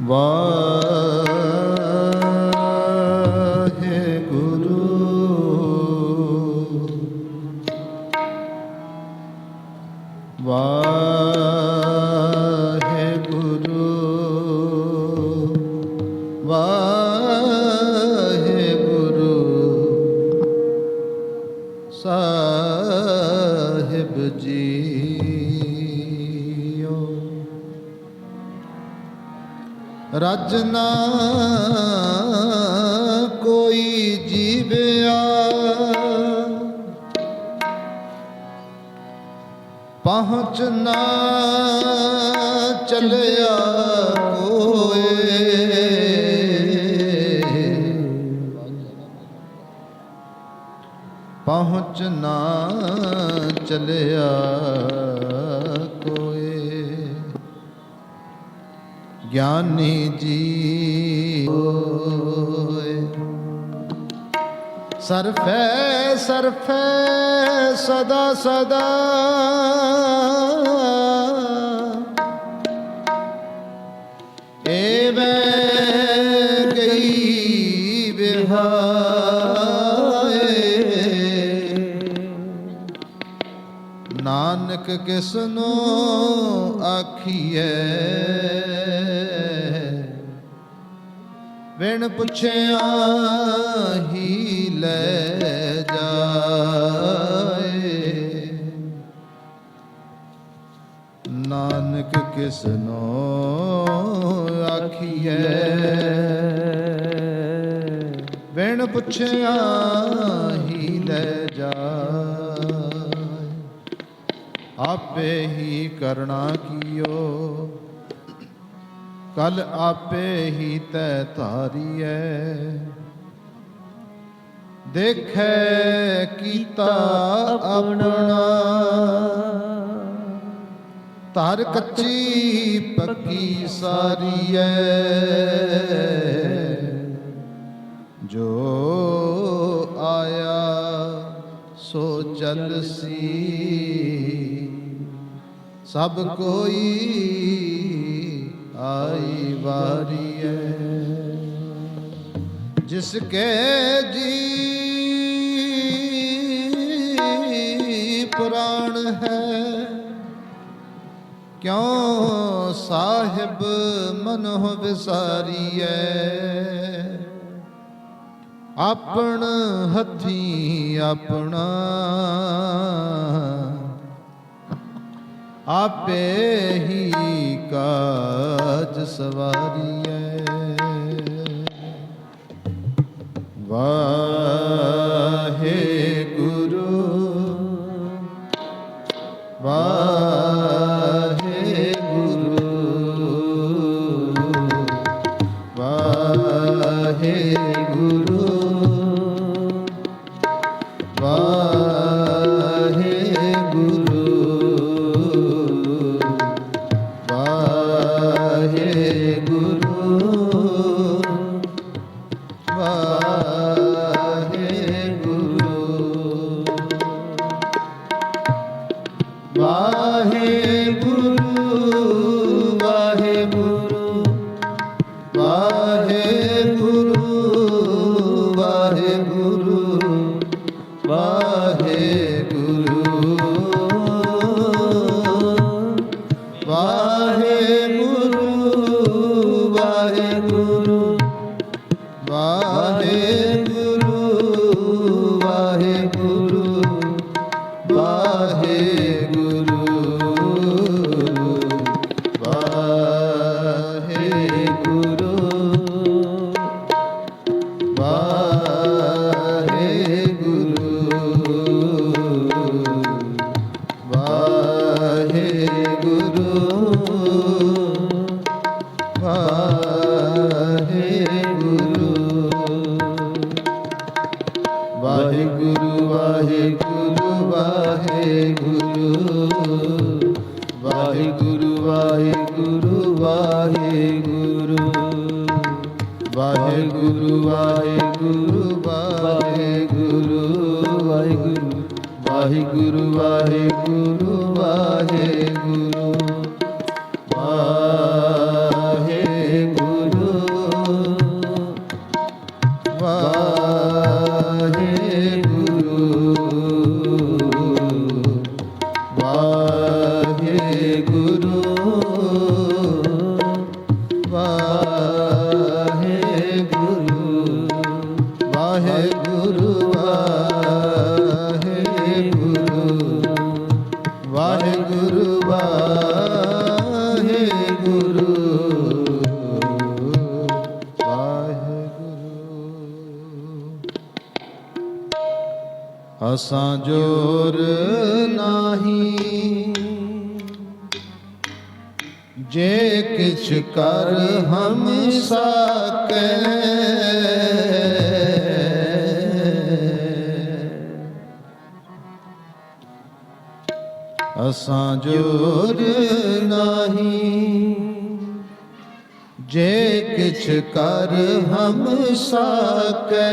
Wow. ਪਹੁੰਚ ਨਾ ਚੱਲਿਆ ਕੋਏ ਪਹੁੰਚ ਨਾ ਚੱਲਿਆ ਕੋਏ। ਗਿਆਨੀ ਜੀ। ਓ ਸਰਫੈ ਸਰਫੈ ਸਦਾ ਸਦਾ। ਏਵੇਂ ਗਈ ਬਿਹਾਏ ਨਾਨਕ ਕਿਸਨੋ ਆਖੀਐ। ਬਿਨ ਪੁੱਛਿਆ ਹੀ ਲੈ ਜਾਏ। ਨਾਨਕ ਕਿਸਨੋ ਆਖੀਐ? ਬਿਨ ਪੁੱਛਿਆ ਹੀ ਲੈ ਜਾਏ। ਆਪੇ ਹੀ ਕਰਣਾ ਕੀਓ? ਕਲ ਆਪੇ ਹੀ ਤੈ ਧਾਰੀਐ। ਦੇਖੈ ਕੀਤਾ ਆਪਣਾ। ਧਰ ਕੱਚੀ ਪੱਕੀ ਸਾਰੀ ਸਾਰੀਐ। ਜੋ ਆਇਆ, ਸੋ ਸੀ। ਸਭ ਕੋਈ ਆਈ ਵਾਰੀਐ। ਜਿਸ ਕੇ ਜੀ ਹੈ। ਕਿਉਂ ਸਾਹਿਬ ਮਨੋ ਵਿਸਾਰੀਐ? ਆਪਣ ਹੱਥੀ ਆਪਣਾ। ਆਪੇ ਹੀ ਕਾਜ ਸਵਾਰੀਐ। ਵਾਹਿਗੁਰੂ ਵਾਹਿਗੁਰੂ। ਵਾਹਿਗੁਰੂ। ਗੁਰੂ ਵਾਹੇ ਗੁਰੂ ਅਸਾਂ ਜੋਰ ਨਹੀਂ। ਜੇ ਕਿਛ ਕਰ ਹਮ ਸਾਕੇ ਅਸਾਂ ਜੋਰ ਨਾਹੀ। ਜੇ ਕਿਛ ਕਰ ਹਮ ਸਾਕੈ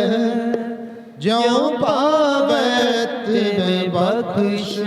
ਜਿਉ ਪਾਵੈ ਤਿਵੇਂ ਬਖਸ਼।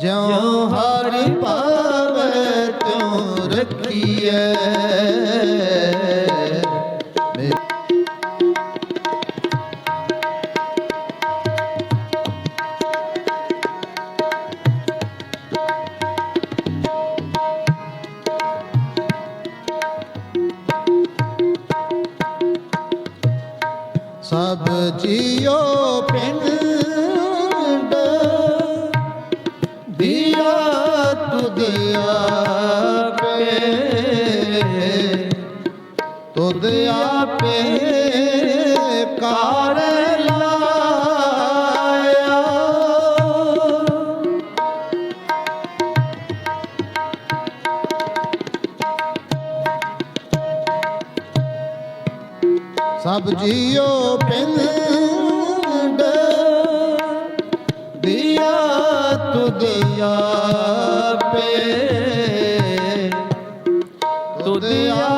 ਜਿਉ ਹਰ ਪਾਵੇ ਤਿਉ ਰੱਖੀਐ। ਤੁਧ ਆਪੇ ਕਾਰ ਲਾਇਆ। ਸਭ ਜੀਓ ਪਿੰਡ ਦਿਆ ਤੁਧ ਆਪੇ ਤੁਧ ਆਪੇ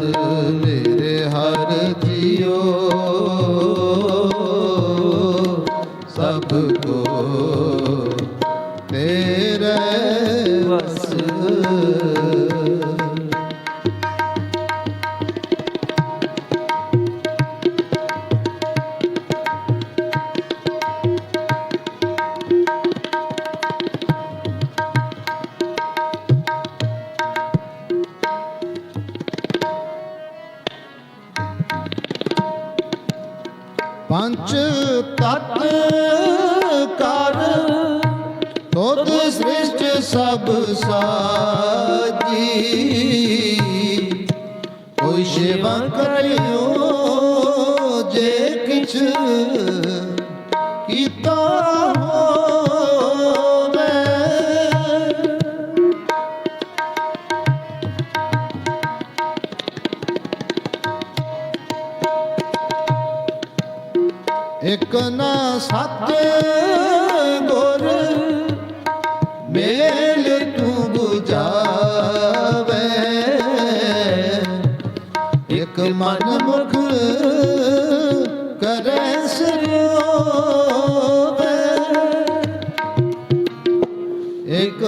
ਮੇਰੇ ਪੰਚ ਤਤ ਕਰ ਤੁਧ ਸ੍ਰਿਸ਼ਟ ਸਭ ਸਾਜੀ। ਕੋਈ ਸੇਵਾ ਕਰਿਓ ਜੇ ਕਿਛ ਇੱਕ ਨਾ ਸਤ ਗੁਰ ਮੇਲ ਤੂੰ 부ਜਾਵੇ ਇੱਕ ਮਨ ਮੁਖ ਕਰੈ ਸਰੋਵੇ ਇਕ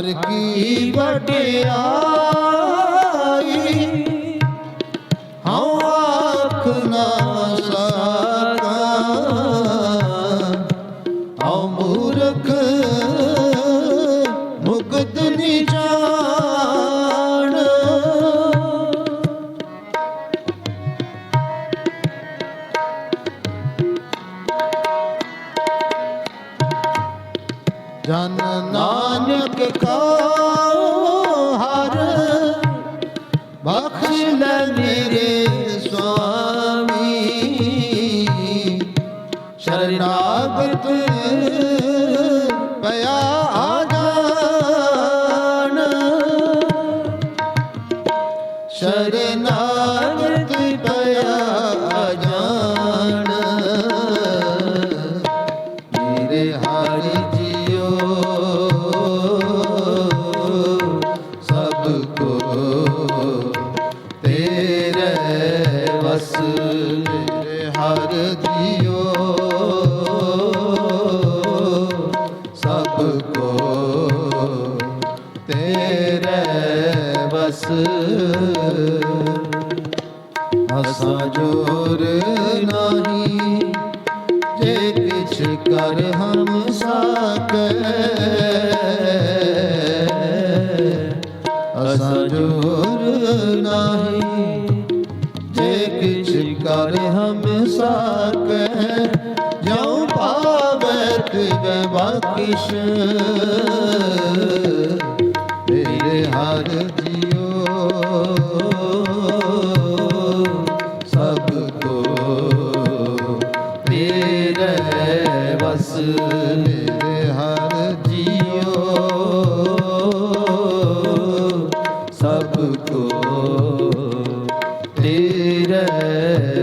ਹਰ ਕੀ ਵਡਿਆਈ। ਹਉ ਆਖ ਨਾ ਸਕਾ। ਹਉ ਸ਼ਰਨਾਗਤ ਪਿਆ ਆਜਾਨ ਸ਼ਰਨਾਗਤ ਪਿਆ ਆਜਾਨ ਮੇਰੇ ਹਰਿ ਜੀਓ ਸਭ ਕੋ ਤੇਰੇ ਵਸ ਮੇਰੇ ਹਰ ਜੀਓ ਅਸਾ ਜੋਰ ਜੇ ਕਿਛ ਕਰ ਹਮ ਸਾਕੈ। ਅਸਾ ਨਾਹੀ, ਜੇ ਕਿਛ ਕਰ ਹਮ ਸਾਕੈ। ਜਿਉ ਪਾਵੈ ਤਿਵੈ ਬਖਸ਼ ਮੇਰੇ ਹਰ ਜੀਓ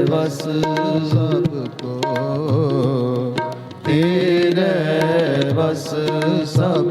ਵਸ ਸਭ ਕੋ ਤੇਰੇ ਵਸ ਸਭ